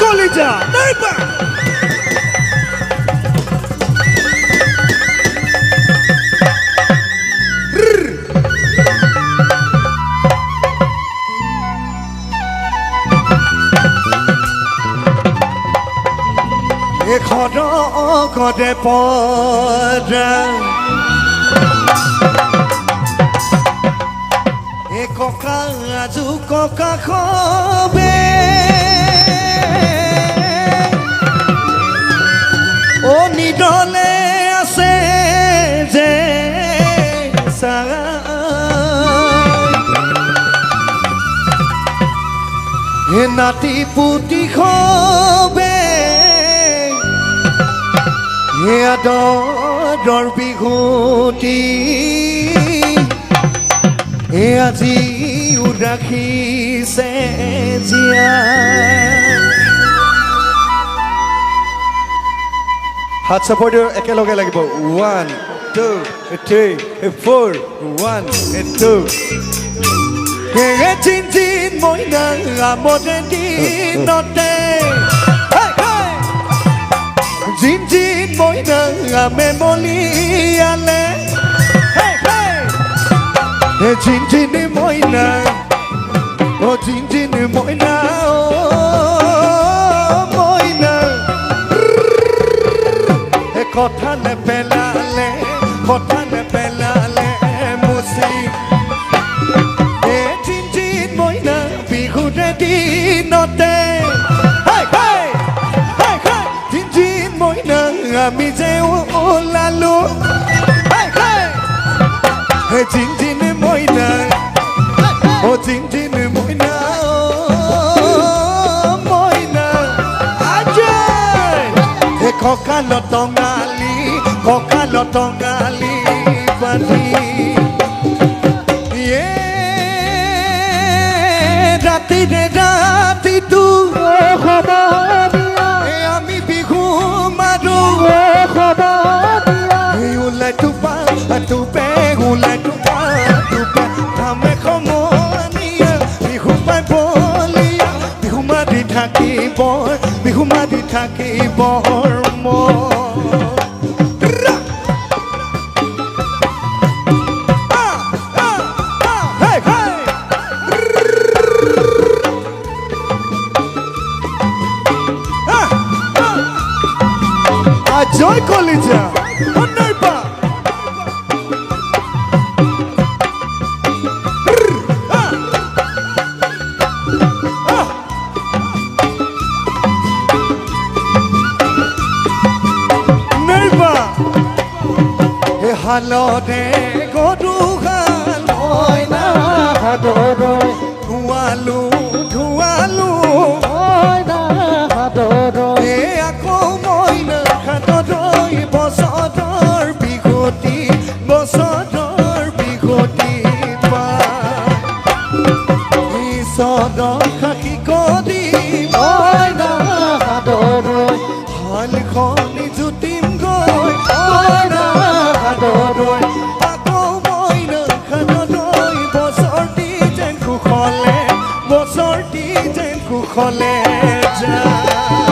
কলিজা। এখন কদে পদা। ককা আজু ককা খবে। ও আছে যে হে নাতি পুতি খবে। হে আদৰ বিহুতি এ আজি ৰাখিছে জীয়া হাত চাপৰ্ট একেলগে লাগিব। One two three four one two হে চিন চিন মইনা আমতে দিনতে। Hey, hey! জিন জিন মইনা আমে মলিয়ালে Hey, hey! হে জিন জিন মইনা ও জিন জিন মইনা ও। কথা নেপেলালে কথা নেপেলালে মুচি হে জিন জিন মইনা বিহুৰে দিনতে। জিন মইনা আমি যে ওলালো। জিন মইনা ও জিন মইনা মইনা আজয় হে কঁকাল টঙালি কঁকাল টঙালি বান্ধি ইয়ে ৰাতিৰে ৰাতিটো এ আমি বিহু মাৰো এই ওলাই টোপা টোপে ওলাই টোপা টোপে ধামে সমনীয়া বিহু পাই বলিয়া। বিহু মাতি থাকিব বিহু মাতি থাকিব মই Ajoy কলিজা অন্যায় পা নেইবা এ হালতে গৰু হাল মইনা হালখন জুতিম গৈ মইনা হাতলৈ আকৌ মইনা হাতলৈ বছৰটি যেন কুশলে বছৰটি যেন কুশলে যায়।